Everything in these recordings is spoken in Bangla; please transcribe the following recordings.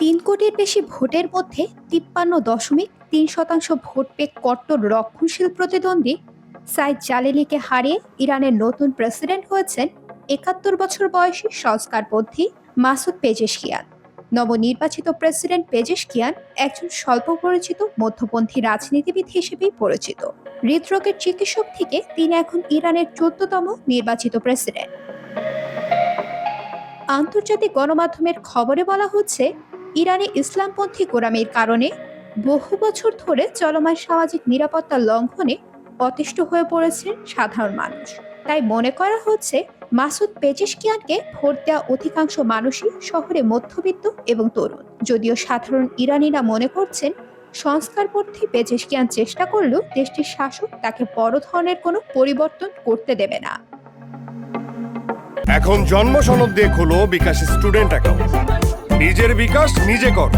তিন কোটির বেশি ভোটের মধ্যে তিপ্পান্ন দশমিক তিন শতাংশ ভোট পেয়ে কট্টর রক্ষণশীল প্রতিদ্বন্দ্বী সাইদ জালেলিকে হারিয়ে ইরানের নতুন প্রেসিডেন্ট হয়েছেন একাত্তর বছর বয়সী সংস্কারপন্থী মাসুদ পেজেশকিয়ান। নবনির্বাচিত প্রেসিডেন্ট পেজেশকিয়ান একজন স্বল্প পরিচিত মধ্যপন্থী রাজনীতিবিদ হিসেবেই পরিচিত। হৃদরোগের চিকিৎসক থেকে তিনি এখন ইরানের চোদ্দতম নির্বাচিত প্রেসিডেন্ট। আন্তর্জাতিক গণমাধ্যমের খবরে বলা হচ্ছে ইরানে ইসলামপন্থী গোড়ামির কারণে বহু বছর ধরে চলমান সামাজিক নিরাপত্তা লঙ্ঘনে অতিষ্ঠ হয়ে পড়েছে সাধারণ মানুষ। তাই মনে করা হচ্ছে, মাসুদ পেজিশকিয়ানকে ভোট দেওয়া অধিকাংশ মানুষই শহরে মধ্যবিত্ত এবং তরুণ। যদিও সাধারণ ইরানিরা মনে করছেন, সংস্কারপন্থী পেজিশকিয়ান চেষ্টা করলেও দেশটির শাসক তাকে বড় ধরনের কোনো পরিবর্তন করতে দেবে না। এখন জন্ম সনদ দিয়ে খোলো বিকাশ স্টুডেন্ট অ্যাকাউন্ট। নিজের বিকাশ নিজে কর।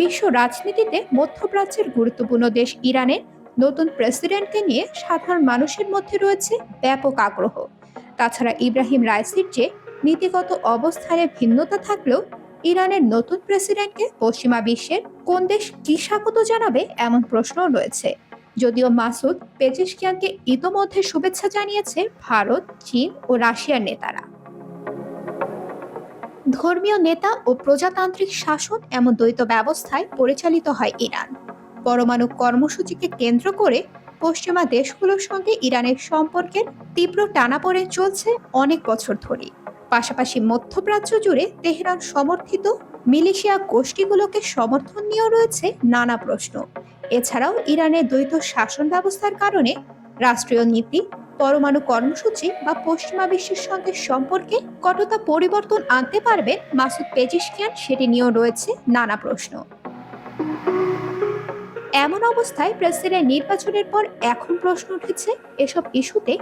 বিশ্ব রাজনীতিতে মধ্যপ্রাচ্যের গুরুত্বপূর্ণ দেশ ইরানের নতুন প্রেসিডেন্টকে নিয়ে সাধারণ মানুষের মধ্যে রয়েছে ব্যাপক আগ্রহ। তাছাড়া ইব্রাহিম রাইসির যে নীতিগত অবস্থানে ভিন্নতা থাকলেও ইরানের নতুন প্রেসিডেন্টকে পশ্চিমা বিশ্বের কোন দেশ কি স্বাগত জানাবে এমন প্রশ্নও রয়েছে। যদিও মাসুদ পেজেশকিয়ানকে ইতোমধ্যে শুভেচ্ছা জানিয়েছে ভারত, চীন ও রাশিয়ার নেতারা। ধর্মীয় নেতা ও প্রজাতান্ত্রিক শাসন এমন দ্বৈত ব্যবস্থায় পরিচালিত হয় ইরান। পরমাণু কর্মসূচিকে কেন্দ্র করে পশ্চিমা দেশগুলোর সঙ্গে ইরানের সম্পর্কের তীব্র টানাপোড়েন চলছে অনেক বছর ধরে পাশাপাশি মধ্যপ্রাচ্য জুড়ে তেহরান সমর্থিত মিলিশিয়া গোষ্ঠীগুলোকে সমর্থন নিয়েও রয়েছে নানা প্রশ্ন। এছাড়াও ইরানের দ্বৈত শাসন ব্যবস্থার কারণে রাষ্ট্রীয় নীতি পরমাণু কর্মসূচি বা পশ্চিমা বিশ্বের সঙ্গে সম্পর্কে কতটা পরিবর্তন আনতে পারবেন মাসুদ পেজিশকিয়ান সেটি নিয়েও রয়েছে নানা প্রশ্ন। এমন অবস্থায় প্রেসিডেন্ট নির্বাচনের পর এখন প্রশ্ন উঠেছে, এসব ইস্যুতে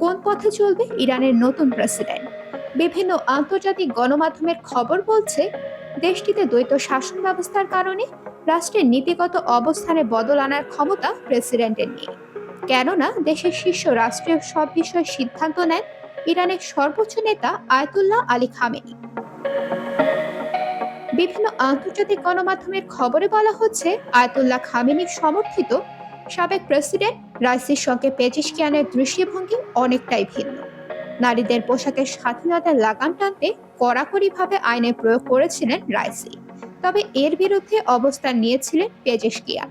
কোন পথে চলবে ইরানের নতুন প্রেসিডেন্ট? বিভিন্ন আন্তর্জাতিক গণমাধ্যমের খবর বলছে, দেশটিতে দ্বৈত শাসন ব্যবস্থার কারণে রাষ্ট্রের নীতিগত অবস্থানে বদল আনার ক্ষমতা প্রেসিডেন্টের নেই। কেননা দেশের শীর্ষ রাষ্ট্রীয় সব বিষয়ে সিদ্ধান্ত নেন ইরানের সর্বোচ্চ নেতা আয়তুল্লাহ আলী খামেনি। বিভিন্ন আন্তর্জাতিক গণমাধ্যমের খবরে বলা হচ্ছে, আয়তুল্লাহ খামেনির সমর্থিত সাবেক প্রেসিডেন্ট রাইসির সঙ্গে পেজিশকিয়ানের দৃষ্টিভঙ্গি অনেকটাই ভিন্ন। নারীদের পোশাকের স্বাধীনতার লাগাম টানতে কড়াকড়িভাবে আইনের প্রয়োগ করেছিলেন রাইসি, তবে এর বিরুদ্ধে অবস্থান নিয়েছিলেন পেজেশকিয়ান।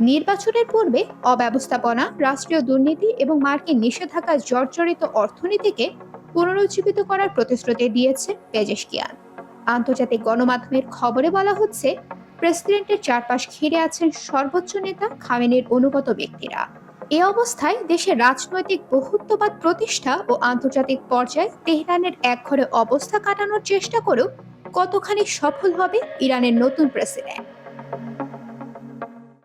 নির্বাচনের পূর্বে অব্যবস্থাপনা, রাষ্ট্রীয় দুর্নীতি এবং মার্কিন নিষেধাজ্ঞা জর্জরিত অর্থনীতিকে পুনরুজ্জীবিত করার প্রতিশ্রুতি দিয়েছে পেজেশকিয়ান। আন্তর্জাতিক গণমাধ্যমের খবরে বলা হচ্ছে, প্রেসিডেন্টের চারপাশ ঘিরে আছেন সর্বোচ্চ নেতা খামেনের অনুগত ব্যক্তিরা। এ অবস্থায় দেশের রাজনৈতিক বহুত্ববাদ প্রতিষ্ঠা ও আন্তর্জাতিক পর্যায়ে তেহরানের একঘরে অবস্থা কাটানোর চেষ্টা করেও কতখানি সফল হবে ইরানের নতুন প্রেসিডেন্ট।